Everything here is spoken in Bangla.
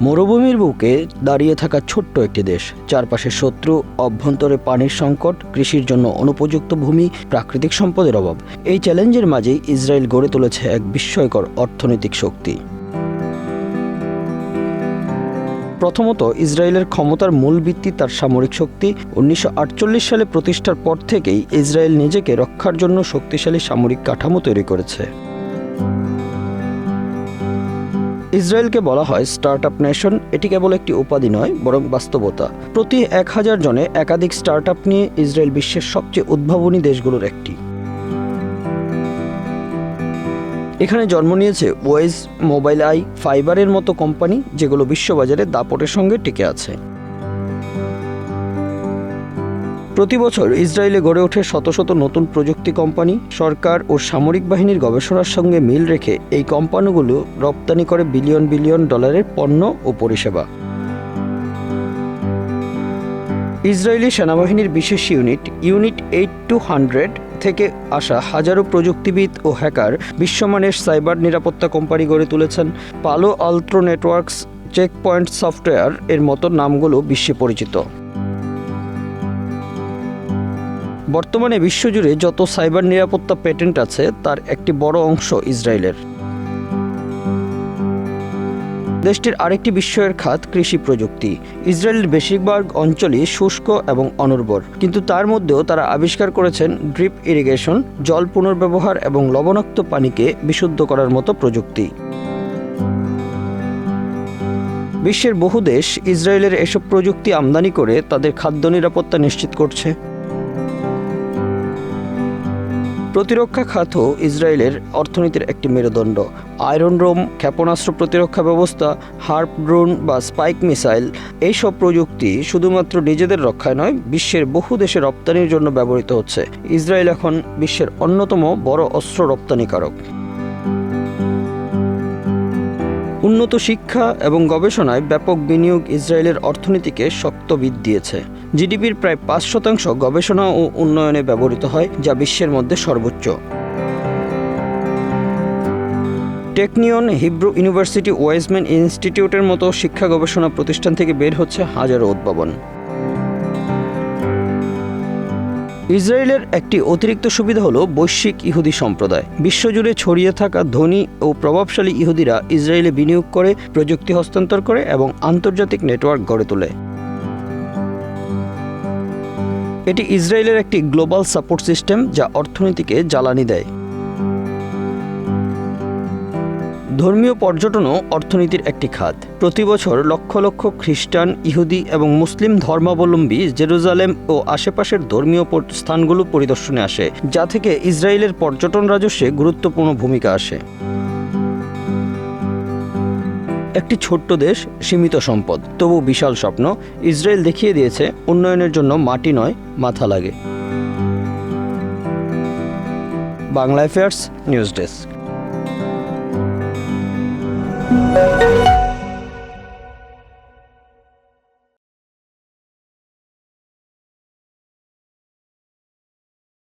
মরুভূমির বুকে দাঁড়িয়ে থাকা ছোট্ট একটি দেশ। চারপাশে শত্রু, অভ্যন্তরে পানির সংকট, কৃষির জন্য অনুপযুক্ত ভূমি, প্রাকৃতিক সম্পদের অভাব। এই চ্যালেঞ্জের মাঝেই ইসরায়েল গড়ে তুলেছে এক বিস্ময়কর অর্থনৈতিক শক্তি। প্রথমত, ইসরায়েলের ক্ষমতার মূল ভিত্তি তার সামরিক শক্তি। উনিশশো আটচল্লিশ সালে প্রতিষ্ঠার পর থেকেই ইসরায়েল নিজেকে রক্ষার জন্য শক্তিশালী সামরিক কাঠামো তৈরি করেছে। ইসরায়েলকে বলা হয় স্টার্ট আপ নেশন। এটি কেবল একটি উপাধি নয়, বরং বাস্তবতা। প্রতি এক হাজার জনে একাধিক স্টার্ট আপ নিয়ে ইসরায়েল বিশ্বের সবচেয়ে উদ্ভাবনী দেশগুলোর একটি। এখানে জন্ম নিয়েছে ওয়েজ, মোবাইল আই, ফাইবারের মতো কোম্পানি, যেগুলো বিশ্ববাজারে দাপটের সঙ্গে টিকে আছে। প্রতি বছর ইসরায়েলে গড়ে ওঠে শত শত নতুন প্রযুক্তি কোম্পানি, সরকার ও সামরিক বাহিনীর গবেষণার সঙ্গে মিল রেখে এই কোম্পানিগুলো রপ্তানি করে বিলিয়ন বিলিয়ন ডলারের পণ্য ও পরিষেবা। ইসরায়েলি সেনাবাহিনীর বিশেষ unit unit eight two hundred থেকে আসা হাজারো প্রযুক্তিবিদ ও হ্যাকার বিশ্বমানের সাইবার নিরাপত্তা কোম্পানি গড়ে তুলেছেন। Palo Alto Networks Check Point software এর মতো নামগুলো বিশ্বে পরিচিত। বর্তমানে বিশ্বজুড়ে যত সাইবার নিরাপত্তা পেটেন্ট আছে, তার একটি বড় অংশ ইসরায়েলের। দেশটির আরেকটি বিস্ময়ের খাত কৃষি প্রযুক্তি। ইসরায়েলের বেশিরভাগ অঞ্চলই শুষ্ক এবং অনুর্বর, কিন্তু তার মধ্যেও তারা আবিষ্কার করেছেন ড্রিপ ইরিগেশন, জল পুনর্ব্যবহার এবং লবণাক্ত পানিকে বিশুদ্ধ করার মতো প্রযুক্তি। বিশ্বের বহু দেশ ইসরায়েলের এসব প্রযুক্তি আমদানি করে তাদের খাদ্য নিরাপত্তা নিশ্চিত করছে। প্রতিরক্ষা খাতও ইসরায়েলের অর্থনীতির একটি মেরুদণ্ড। আয়রন রোম, ক্ষেপণাস্ত্র প্রতিরক্ষা ব্যবস্থা, হার্প ড্রোন বা স্পাইক মিসাইল, এইসব প্রযুক্তি শুধুমাত্র নিজেদের রক্ষায় নয়, বিশ্বের বহু দেশে রপ্তানির জন্য ব্যবহৃত হচ্ছে। ইসরায়েল এখন বিশ্বের অন্যতম বড় অস্ত্র রপ্তানিকারক। উন্নত শিক্ষা এবং গবেষণায় ব্যাপক বিনিয়োগ ইসরায়েলের অর্থনীতিকে শক্ত বিদ দিয়েছে। জিডিপির প্রায় পাঁচ শতাংশ গবেষণা ও উন্নয়নে ব্যবহৃত হয়, যা বিশ্বের মধ্যে সর্বোচ্চ। টেকনিয়ন হিব্রু ইউনিভার্সিটি ওয়াইজম্যান ইনস্টিটিউটের মতো শিক্ষা গবেষণা প্রতিষ্ঠান থেকে বের হচ্ছে হাজারো উদ্ভাবন। ইসরায়েলের একটি অতিরিক্ত সুবিধা হলো বৈশ্বিক ইহুদি সম্প্রদায়। বিশ্বজুড়ে ছড়িয়ে থাকা ধনী ও প্রভাবশালী ইহুদিরা ইসরায়েলে বিনিয়োগ করে, প্রযুক্তি হস্তান্তর করে এবং আন্তর্জাতিক নেটওয়ার্ক গড়ে তোলে। এটি ইসরায়েলের একটি গ্লোবাল সাপোর্ট সিস্টেম যা অর্থনীতিকে জ্বালানি দেয়। ধর্মীয় পর্যটনও অর্থনীতির একটি খাত। প্রতি বছর লক্ষ লক্ষ খ্রিস্টান, ইহুদি এবং মুসলিম ধর্মাবলম্বী জেরুজালেম ও আশেপাশের ধর্মীয় স্থানগুলো পরিদর্শনে আসে, যা থেকে ইসরায়েলের পর্যটন রাজস্বে গুরুত্বপূর্ণ ভূমিকা আসে। একটি ছোট্ট দেশ সীমিত সম্পদ, তবু বিশাল স্বপ্ন, ইসরায়েল দেখিয়ে দিয়েছে, উন্নয়নের জন্য মাটি নয়, মাথা লাগে। Bangla affairs news desk.